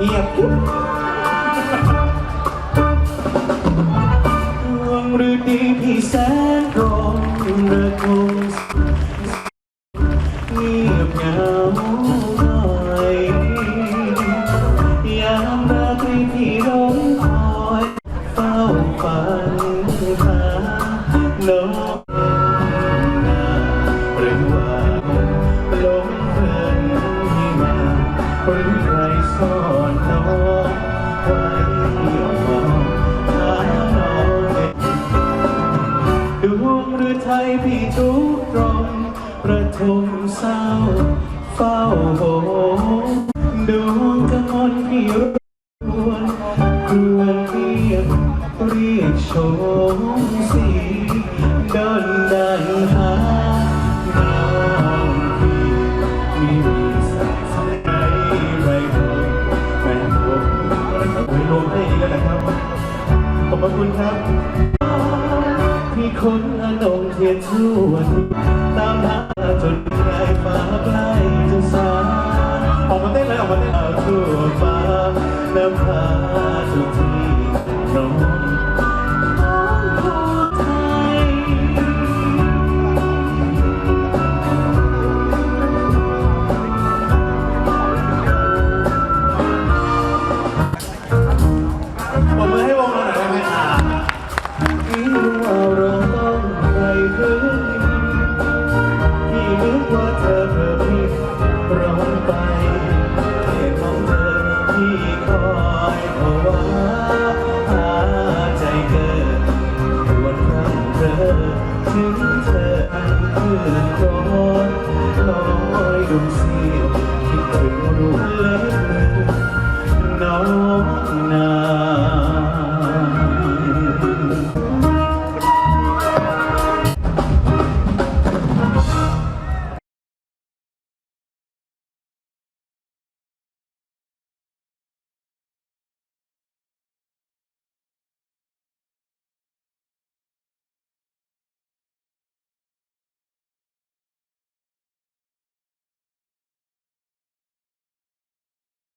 เงียบกิ๊บดวงฤดีพี่แสนรมระทมเงียบเหงาหน่อยยามราตรีที่ร้องคอยเฝ้าฝันหาน้องนาหรือว่าหลงเพลินให้มาหรือ ซ่อนน้องไว้มองหาน้องดวงหรือไทยพี่ทุกตรงประทมเศร้าเฝ้าโหมดวงกมลพี่รวนครวญเรียกเรียกโฉมสีดอนดันหา คุณครับ พี่คนอนงเทียนชวนตามหาจนไกลฟ้าใกล้จะสา ร้อนลอยดมเสียวที่เคยรู้เล็บน้อง